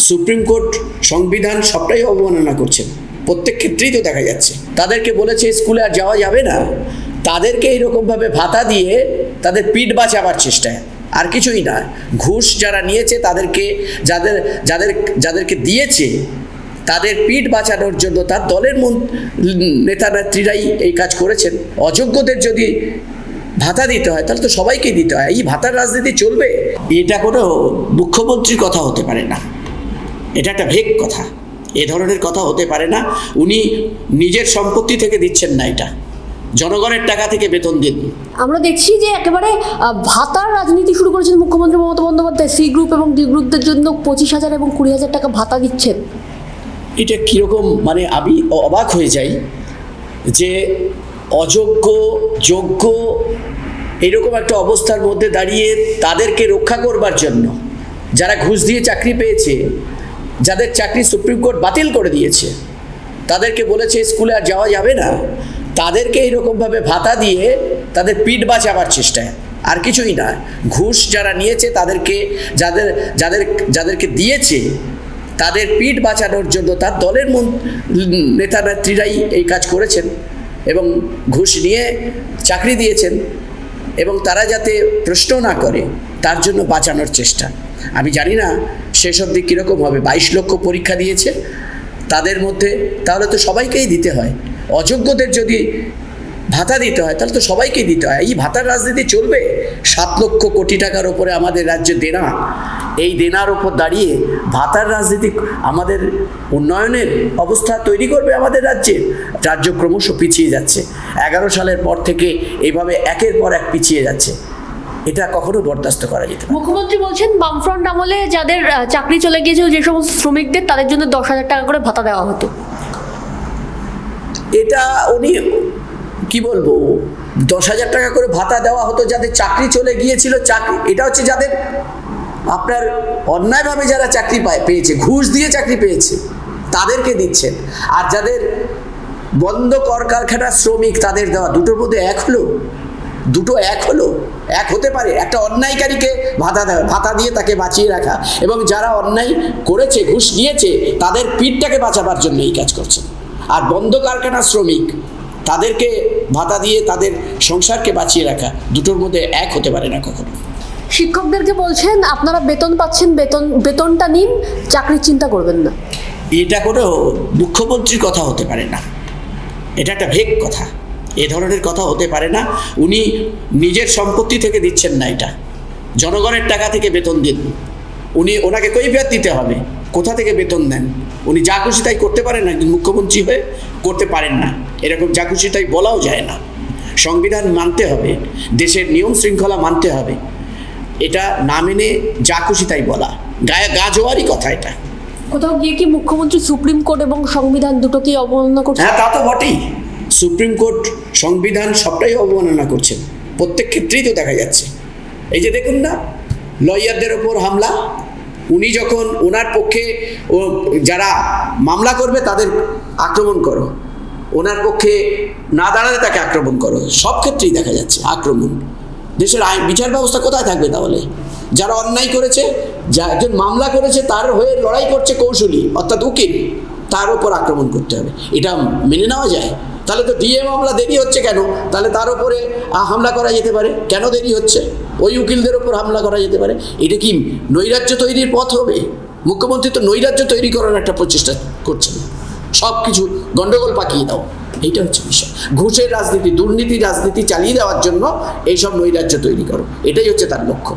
Supreme court সংবিধান সবটাই অবমাননা করছেন প্রত্যেক ক্ষেত্রেই তো দেখা যাচ্ছে। তাদেরকে বলেছে, স্কুলে আর যাওয়া যাবে না। তাদেরকে এইরকমভাবে ভাতা দিয়ে তাদের পিঠ বাঁচাবার চেষ্টায়। আর কিছুই না। ঘুষ যারা নিয়েছে, তাদেরকে যাদের যাদের, যাদেরকে দিয়েছে, তাদের পিঠ বাঁচানোর জন্য তার দলের মন- নেতা নেত্রীরাই এই কাজ করেছেন। অযোগ্যদের যদি ভাতা দিতে হয়, তাহলে তো সবাইকে দিতে হয়। এই ভাতার রাজনীতি চলবে। এটা কোনো মুখ্যমন্ত্রীর কথা হতে পারে না। এটা একটা ভেক কথা। এ ধরনের কথা হতে পারে না। উনি নিজের সম্পত্তি থেকে দিচ্ছেন না এটা। জনগণের টাকা থেকে বেতন দিন। আমরা দেখছি যে একেবারে ভাতার রাজনীতি শুরু করেছেন মুখ্যমন্ত্রী মমতা বন্দ্যোপাধ্যায়। সি গ্রুপ এবং ডি গ্রুপদের জন্য পঁচিশ হাজার এবং কুড়ি হাজার টাকা ভাতা দিচ্ছেন। এটা কীরকম মানে আমি অবাক হয়ে যাই যে অযোগ্য যোগ্য এরকম একটা অবস্থার মধ্যে দাঁড়িয়ে তাদেরকে রক্ষা করবার জন্য যারা ঘুষ দিয়ে চাকরি পেয়েছে যাদের চাকরি সুপ্রিম কোর্ট বাতিল করে দিয়েছে, তাদেরকে বলেছে স্কুলে আর যাওয়া যাবে না। তাদেরকে এইরকমভাবে ভাতা দিয়ে তাদের পিঠ বাঁচাবার চেষ্টায়। আর কিছুই না। ঘুষ যারা নিয়েছে, তাদেরকে, যাদের যাদের, যাদেরকে দিয়েছে, তাদের পিঠ বাঁচানোর জন্য তার দলের নেতা নেত্রীরাই এই কাজ করেছেন এবং ঘুষ নিয়ে চাকরি দিয়েছেন এবং তারা যাতে প্রশ্ন না করে তার জন্য বাঁচানোর চেষ্টা। আমি জানি না সেসব দিক কীরকম হবে। বাইশ লক্ষ পরীক্ষা দিয়েছে। তাদের মধ্যে তাহলে তো সবাইকেই দিতে হয়। অযোগ্যদের যদি ভাতা দিতে হয়, তাহলে তো সবাইকেই দিতে হয়। এই ভাতার রাজনীতি চলবে? সাত লক্ষ কোটি টাকার ওপরে আমাদের রাজ্যে দেনা। এই দেনার ওপর দাঁড়িয়ে ভাতার রাজনীতি আমাদের উন্নয়নের অবস্থা তৈরি করবে আমাদের রাজ্যে। রাজ্য ক্রমশ পিছিয়ে যাচ্ছে। এগারো সালের পর থেকে এইভাবে একের পর এক পিছিয়ে যাচ্ছে। এটা কখনো বরদাস্ত করা যেত না। মুখ্যমন্ত্রী বলছেন বামফ্রন্ট আমলে যাদের চাকরি চলে গিয়েছিল যে সমস্ত শ্রমিকদের তাদের জন্য দশ হাজার টাকা করে ভাতা দেওয়া হতো এটা উনি কি বলব দশ হাজার টাকা করে ভাতা দেওয়া হতো যাদের চাকরি চলে গিয়েছিল চাকরি এটা হচ্ছে যাদের আপনার অন্যায়ভাবে যারা চাকরি পায় পেয়েছে ঘুষ দিয়ে চাকরি পেয়েছে তাদেরকে দিচ্ছেন আর যাদের বন্ধ কর কারখানার শ্রমিক তাদের দেওয়া দুটোর মধ্যে এক হলো দুটো এক হলো এক হতে পারে। একটা অন্যায়কারীকে ভাতা দেওয়া ভাতা দিয়ে তাকে বাঁচিয়ে রাখা। এবং যারা অন্যায় করেছে ঘুষ নিয়েছে তাদের পিঠটাকে বাঁচাবার জন্য এই কাজ করছেন আর বন্ধ কারখানার শ্রমিক তাদেরকে ভাতা দিয়ে তাদের সংসারকে বাঁচিয়ে রাখা দুটোর মধ্যে এক হতে পারে না কখনো। শিক্ষকদেরকে বলছেন আপনারা বেতন পাচ্ছেন বেতন বেতনটা নিন চাকরির চিন্তা করবেন না। এটা কোনো মুখ্যমন্ত্রীর কথা হতে পারে না। এটা একটা ভেক কথা। এ ধরনের কথা হতে পারে না। উনি নিজের সম্পত্তি থেকে দিচ্ছেন না এটা। জনগণের টাকা থেকে বেতন দিন। উনি ওনাকে কৈফিয়ত দিতে হবে। কোথা থেকে বেতন দেন? উনি যা খুশি তাই করতে পারেন না মুখ্যমন্ত্রী হয়ে করতে পারেন না। এরকম যা খুশি তাই বলাও যায় না। সংবিধান মানতে হবে। দেশের নিয়ম শৃঙ্খলা মানতে হবে। এটা না মেনে যা খুশি তাই বলা। গায়ে গা জোয়ারই কথা এটা। কোথাও গিয়ে কি মুখ্যমন্ত্রী সুপ্রিম কোর্ট এবং সংবিধান দুটোকেই অবমাননা করছেন হ্যাঁ তা তো বটেই। সুপ্রিম কোর্ট সংবিধান সবটাই অবমাননা করছেন প্রত্যেক ক্ষেত্রেই তো দেখা যাচ্ছে। এই যে দেখুন না, লয়ারদের ওপর হামলা, উনি যখন ওনার পক্ষে ও যারা মামলা করবে তাদের আক্রমণ করো, ওনার পক্ষে না দাঁড়ালে তাকে আক্রমণ করো, সব ক্ষেত্রেই দেখা যাচ্ছে আক্রমণ। দেশের আইন, বিচার ব্যবস্থা কোথায় থাকবে তাহলে? যারা অন্যায় করেছে, যা একজন মামলা করেছে, তার হয়ে লড়াই করছে কৌশলী, অর্থাৎ উকিল, তার ওপর আক্রমণ করতে হবে। এটা মেনে নেওয়া যায়। তাহলে তো ডিএ মামলা দেরি হচ্ছে কেন? তাহলে তার উপরে হামলা করা যেতে পারে। কেন দেরি হচ্ছে? ওই উকিলদের উপর হামলা করা যেতে পারে। এটা কি নৈরাজ্য তৈরির পথ হবে? মুখ্যমন্ত্রী তো নৈরাজ্য তৈরি করার একটা প্রচেষ্টা করছেন। সব কিছু গণ্ডগোল পাকিয়ে দাও। এইটা হচ্ছে বিষয়। ঘুষের রাজনীতি দুর্নীতি রাজনীতি চালিয়ে দেওয়ার জন্য এইসব নৈরাজ্য তৈরি করো। এটাই হচ্ছে তার লক্ষ্য।